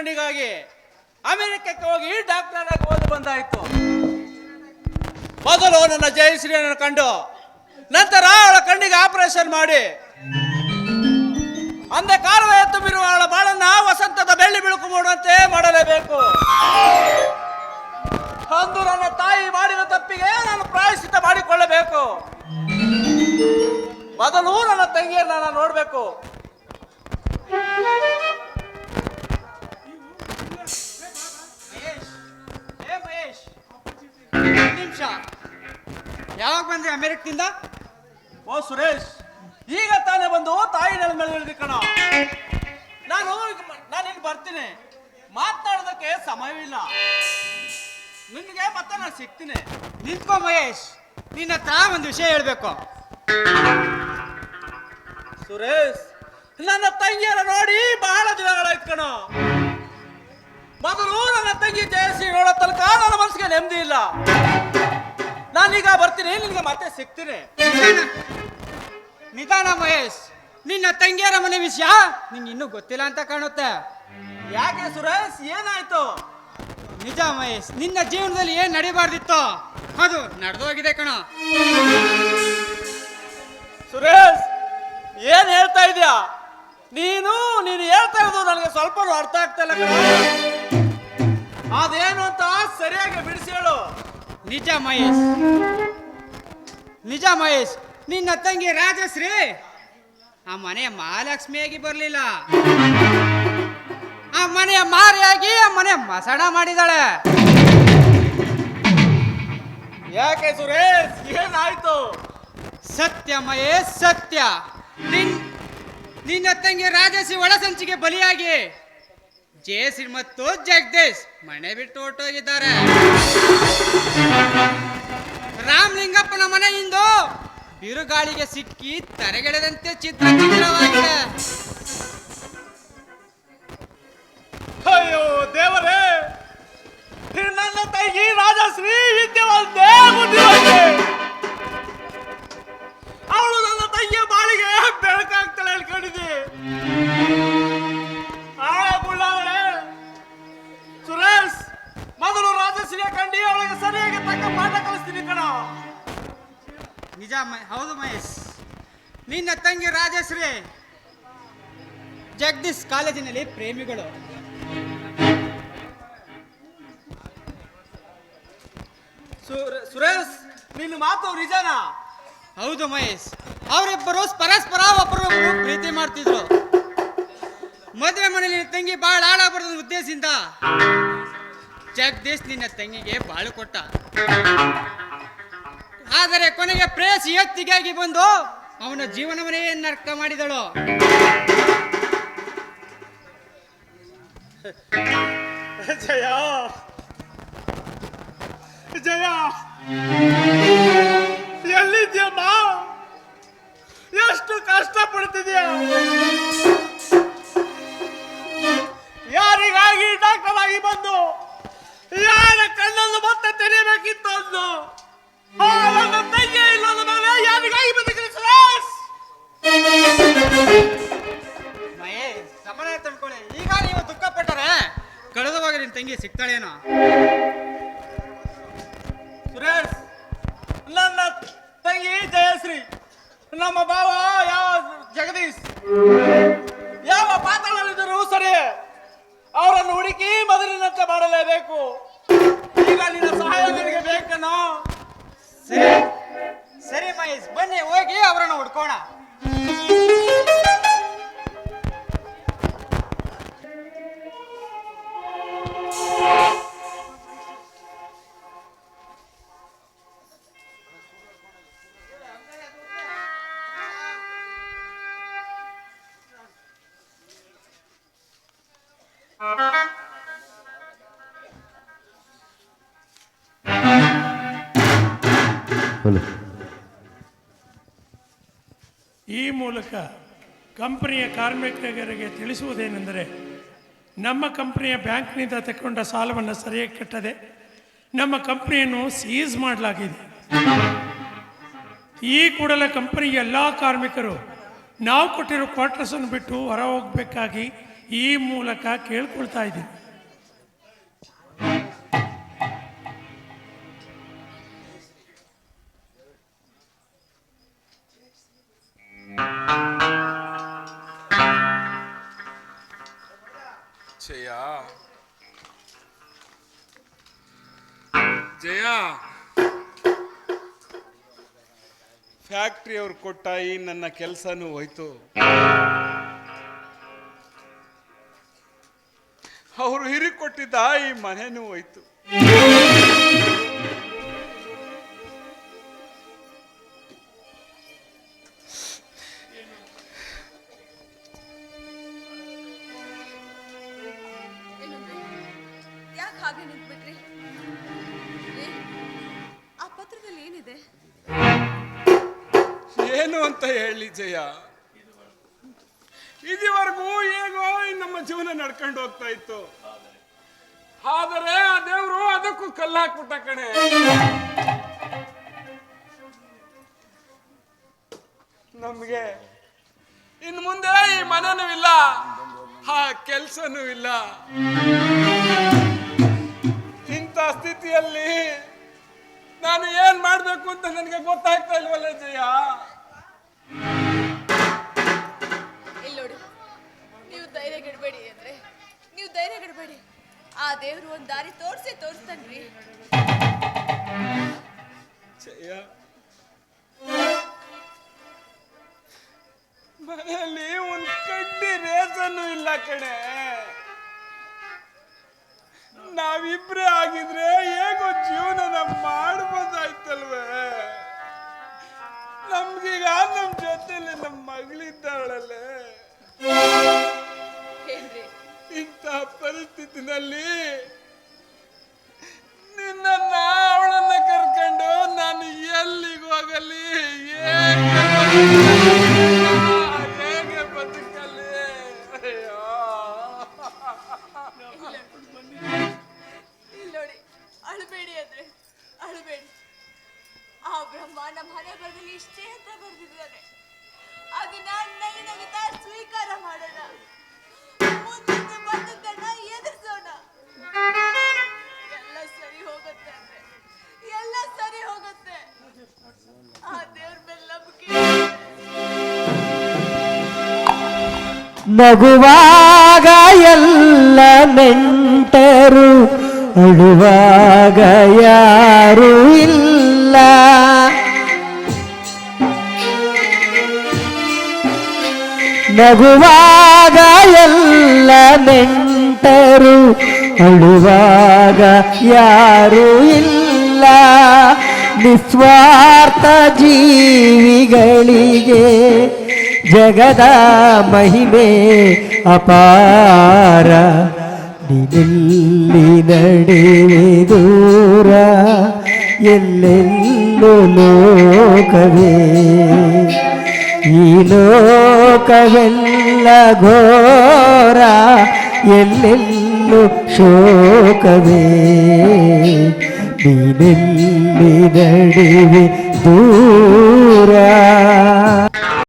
ಕಣ್ಣಿಗಾಗಿ ಅಮೆರಿಕಕ್ಕೆ ಹೋಗಿ ಡಾಕ್ಟರ್ ಆಗಿ ಓದಿ ಬಂದಾಯ್ತು. ಮೊದಲು ನನ್ನ ಜಯಶ್ರೀಯನ್ನು ಕಂಡು, ನಂತರ ಅವಳ ಕಣ್ಣಿಗೆ ಆಪರೇಷನ್ ಮಾಡಿ. ಅಂಧಕಾರದ ತುಂಬಿರುವ ಅವಳ ಬಾಳನ್ನ ವಸಂತದ ಬೆಳ್ಳಿ ಬಿಳುಕು ಮೂಡುವಂತೆ ಮಾಡಲೇಬೇಕು. ಅಂದು ನನ್ನ ತಾಯಿ ಮಾಡಿದ ತಪ್ಪಿಗೆ ನಾನು ಪ್ರಾಯಶ್ಚಿತ ಮಾಡಿಕೊಳ್ಳಬೇಕು. ಮೊದಲು ನನ್ನ ತಂಗಿಯನ್ನ ನಾನು ನೋಡ್ಬೇಕು. ಯಾವಾಗ ಬಂದ್ರಿ ಅಮೆರಿಕದಿಂದ? ಓ ಸುರೇಶ್ ಈಗ ತಾನೇ ಬಂದು ತಾಯಿ ನೆಲದ ಮೇಲೆ ಕಣ. ನಾನು ನಾನು ಇಲ್ಲಿ ಬರ್ತೀನಿ. ಮಾತನಾಡೋದಕ್ಕೆ ಸಮಯವಿಲ್ಲ. ನಿನಗೆ ಮತ್ತೆ ನಾನು ಸಿಗ್ತೀನಿ. ನಿಂತ್ಕೋ ಮಹೇಶ್ ನಿನ್ನ ತಾ ಒಂದು ವಿಷಯ ಹೇಳ್ಬೇಕು. ಸುರೇಶ್ ನನ್ನ ತಂಗಿಯರ ನೋಡಿ ಬಹಳ ದಿನಗಳಾಯ್ತು ಕಣ. ಮೊದಲು ನನ್ನ ತಂಗಿ ಜಯಸಿ ನೋಡೋ ತನಕ ನನ್ನ ಮನಸ್ಸಿಗೆ ನೆಮ್ಮದಿ ಇಲ್ಲ. ನಾನೀಗ ಬರ್ತೀನಿ, ನಿನ್ಗೆ ಮತ್ತೆ ಸಿಗ್ತೀನಿ. ನಿಧಾನ ಮಹೇಶ್, ನಿನ್ನ ತಂಗಿಯರ ಮನೆ ವಿಷಯ ನಿಂಗೆ ಇನ್ನೂ ಗೊತ್ತಿಲ್ಲ ಅಂತ ಕಾಣುತ್ತೆ. ಯಾಕೆ ಸುರೇಶ್, ಏನಾಯ್ತು? ನಿಜ ಮಹೇಶ್, ನಿನ್ನ ಜೀವನದಲ್ಲಿ ಏನ್ ನಡಿಬಾರ್ದಿತ್ತು? ಅದು ನಡೆದೋಗಿದೆ ಕಣ. ಸುರೇಶ್, ಏನ್ ಹೇಳ್ತಾ ಇದೀಯಾ? ನೀನು ನೀನು ಹೇಳ್ತಾ ಇರೋದು ನನಗೆ ಸ್ವಲ್ಪ ಅರ್ಥ ಆಗ್ತಾ ಇಲ್ಲ ಅದೇನು ಅಂತ ಸರಿಯಾಗಿ ಬಿಡಿಸಿ ನಿಜ ಮಹೇಶ್. ನಿಜ ಮಹೇಶ್ ನಿನ್ನ ತಂಗಿ ರಾಜಶ್ರೀ. ಆ ಮನೆಯ ಮಹಾಲಕ್ಷ್ಮಿಯಾಗಿ ಬರಲಿಲ್ಲ. ಆ ಮನೆಯ ಮಾರಿಯಾಗಿ ಆ ಮನೆ ಮಸಣ ಮಾಡಿದಾಳೆ. ಯಾಕೆ ಸುರೇಶ್ ಏನಾಯ್ತು? ಸತ್ಯ ಮಹೇಶ್ ಸತ್ಯ. ನಿನ್ ನಿನ್ನ ತಂಗಿ ರಾಜಶ್ರೀ ಒಳಸಂಚಿಗೆ ಬಲಿಯಾಗಿ. ಜಯಶ್ರೀ ಮತ್ತು ಜಗದೀಶ್ ಮನೆ ಬಿಟ್ಟು ಹೊರಟೋಗಿದ್ದಾರೆ. ರಾಮಲಿಂಗಪ್ಪನ ಮನೆ ಇಂದು ಬಿರುಗಾಳಿಗೆ ಸಿಕ್ಕಿ ತರೆಗೆಳೆದಂತೆ ಚಿತ್ರ ಚಿತ್ರವಾಗಿದೆ ಅಯ್ಯೋ ದೇವರೇ, ನನ್ನ ತಂಗಿ ರಾಜಶ್ರೀ ವಿದ್ಯಾವಂತೆ ಬುದ್ಧಿವಂತೆ ನಿನ್ನ ತಂಗಿ ರಾಜಶ್ರೀ. ಜಗದೀಶ್ ಕಾಲೇಜಿನಲ್ಲಿ ಪ್ರೇಮಿಗಳು. ಸುರೇಶ್, ನಿನ್ನ ಮಾತು ನಿಜನಾ? ಹೌದು ಮಹೇಶ್. ಅವರಿಬ್ಬರು ಪರಸ್ಪರ ಒಬ್ಬರು ಪ್ರೀತಿ ಮಾಡ್ತಿದ್ರು. ಮದುವೆ ಮನೆಯಲ್ಲಿ ತಂಗಿ ಬಾಳ ಹಾಳಾಗ್ಬಾರ್ದು ಉದ್ದೇಶದಿಂದ ಜಗದೀಶ್ ನಿನ್ನ ತಂಗಿಗೆ ಬಾಳು ಕೊಟ್ಟ. ಆದರೆ ಕೊನೆಗೆ ಪ್ರೇಯಸಿ ಎತ್ತಿಗಾಗಿ ಬಂದು ಅವನ ಜೀವನವನ್ನೇ ನರ್ಕ ಮಾಡಿದಳು. ಜಯ. ಜಯ. ಎಲ್ಲಿದ್ಯಮ್ಮ ಎಷ್ಟು ಕಷ್ಟ ಪಡ್ತಿದ್ಯಾ ಯಾರಿಗಾಗಿ ಡಾಕ್ಟರ್ ಆಗಿ ಬಂದು? ಯಾರ ಕಣ್ಣನ್ನು ಮತ್ತೆ ತೆರೆಯಬೇಕಿತ್ತು ಅಂದು ನನ್ನ ಮೇಲೆ ಯಾರಿಗಾಗಿ ಸುರೇಶ್ ಮಹೇಶ್ ಸಮಯ ತಂದ್ಕೊಳ್ಳಿ ಈಗ ನೀವು ದುಃಖ ಪಟ್ಟರೆ ಕಳೆದವಾಗ ನಿನ್ ತಂಗಿ ಸಿಗ್ತಾಳೇನೋ? ಸುರೇಶ್ ನನ್ನ ತಂಗಿ ಜಯಶ್ರೀ, ನಮ್ಮ ಭಾವ ಯಾವ ಜಗದೀಶ್? ಯಾವ ಪಾತ್ರದಲ್ಲಿದ್ದರೂ ಸರಿ ಅವರನ್ನು ಹುಡುಕಿ ಮೊದಲಿನಂತೆ ಮಾಡಲೇಬೇಕು. ಈಗ ನಿನ್ನ ಸಹಾಯ ನನಗೆ ಬೇಕನೋ? ಸರಿ ಸರಿ ಮಹೇಶ್, ಬನ್ನಿ, ಹೋಗಿ ಅವರನ್ನು ಹುಡ್ಕೋಣ. Voilà. ಈ ಮೂಲಕ ಕಂಪನಿಯ ಕಾರ್ಮಿಕರಿಗೆ ತಿಳಿಸುವುದೇನೆಂದರೆ, ನಮ್ಮ ಕಂಪನಿಯ ಬ್ಯಾಂಕ್ನಿಂದ ತಕ್ಕೊಂಡ ಸಾಲವನ್ನು ಸರಿಯಾಗಿ ಕಟ್ಟದೆ, ನಮ್ಮ ಕಂಪನಿಯನ್ನು ಸೀಸ್ ಮಾಡಲಾಗಿದೆ. ಈ ಕೂಡಲೇ ಕಂಪನಿಯ ಎಲ್ಲ ಕಾರ್ಮಿಕರು ನಾವು ಕೊಟ್ಟಿರೋ ಕ್ವಾರ್ಟರ್ಸನ್ನು ಬಿಟ್ಟು ಹೊರ ಹೋಗಬೇಕಾಗಿ ಈ ಮೂಲಕ ಕೇಳ್ಕೊಳ್ತಾ ಇದ್ದೀನಿ ಜಯ. ಜಯ. ಫ್ಯಾಕ್ಟ್ರಿ ಅವ್ರು ಕೊಟ್ಟ ಈ ನನ್ನ ಕೆಲಸನೂ ಹೋಯ್ತು. ಅವರು ಹಿರಿ ಕೊಟ್ಟಿದ್ದ ಈ ಮನೆನೂ ಹೋಯ್ತು. ಅಂತ ಹೇಳಿ ಜಯ. ಇದುವರೆಗೂ ಹೇಗೋ ನಮ್ಮ ಜೀವನ ನಡ್ಕೊಂಡು ಹೋಗ್ತಾ ಇತ್ತು. ಆದರೆ ಆ ದೇವ್ರು ಅದಕ್ಕೂ ಕಲ್ಲು ಹಾಕ್ಬಿಟ್ಟ ಕಣೆ. ನಮ್ಗೆ ಇನ್ ಮುಂದೆ ಈ ಮನೆನೂ ಇಲ್ಲ, ಆ ಕೆಲ್ಸನೂ ಇಲ್ಲ. ಇಂಥ ಸ್ಥಿತಿಯಲ್ಲಿ ನಾನು ಏನ್ ಮಾಡ್ಬೇಕು ಅಂತ ನನಗೆ ಗೊತ್ತಾಗ್ತಾ ಇಲ್ವಲ್ಲ ಜಯ? ಇಲ್ಲಿ ನೋಡಿ. ನೀವು ಧೈರ್ಯ ಗೆಡಬೇಡಿ ಅಂದ್ರೆ. ನೀವು ಧೈರ್ಯ ಗೆಡಬೇಡಿ ಆ ದೇವರು ಒಂದು ದಾರಿ ತೋರಿಸಿ ತೋರಿಸ್ತಾನ್ರಿ. ಮನೆಯಲ್ಲಿ ಒಂದ್ ಕಡ್ಡಿ ರೇಸನ್ನು ಇಲ್ಲ ಕಣೆ. ನಾವಿಬ್ರೇ ಆಗಿದ್ರೆ ಹೇಗೋ ಜೀವನ ಮಾಡ್ಬೋದಾಯ್ತಲ್ವೇ. ಮಗಳಿದ್ದಾಳಲ್ಲೇ ಇಂತಹ ಇಂಥ ಪರಿಸ್ಥಿತಿನಲ್ಲಿ ನಿನ್ನ ಅವಳನ್ನ ಕರ್ಕೊಂಡು ನಾನು ಎಲ್ಲಿಗೆ ಹೋಗಲಿ ಹೇಗೆ ಬದುಕಲಿ? ನೋಡಿ ಅಳಬೇಡಿ ಅಂದ್ರೆ ಅಳಬೇಡಿ. ಆ ಬ್ರಹ್ಮ ನಮ್ಮ ಹಣೆ ಬರದಲ್ಲಿ ಇಷ್ಟೇ ಅಂತ ಬರ್ದಿದ್ದಾನೆ. ಸ್ವೀಕಾರ ಮಾಡೋಣ. ನಗುವಾಗ ಎಲ್ಲ ನೆಂಟರು ಅಳುವಾಗ ಯಾರು ಇಲ್ಲ. ನಗುವಾಗ ಎಲ್ಲ ನೆಂಟರು ಅಳುವಾಗ ಯಾರು ಇಲ್ಲ ನಿಸ್ವಾರ್ಥ ಜೀವಿಗಳಿಗೆ ಜಗದ ಮಹಿಮೆ ಅಪಾರ ನಿನ್ನೆಲ್ಲಿ ನಡೆವೆ ದೂರ ಎಲ್ಲೆಲ್ಲೂ ಲೋಕವೇ ಈ ಲೋಕವೆಲ್ಲ ಘೋರ ಎಲ್ಲೆಲ್ಲೂ ಶೋಕವೇ ನೀನೆಲ್ಲಿ ನಡುವೆ ದೂರ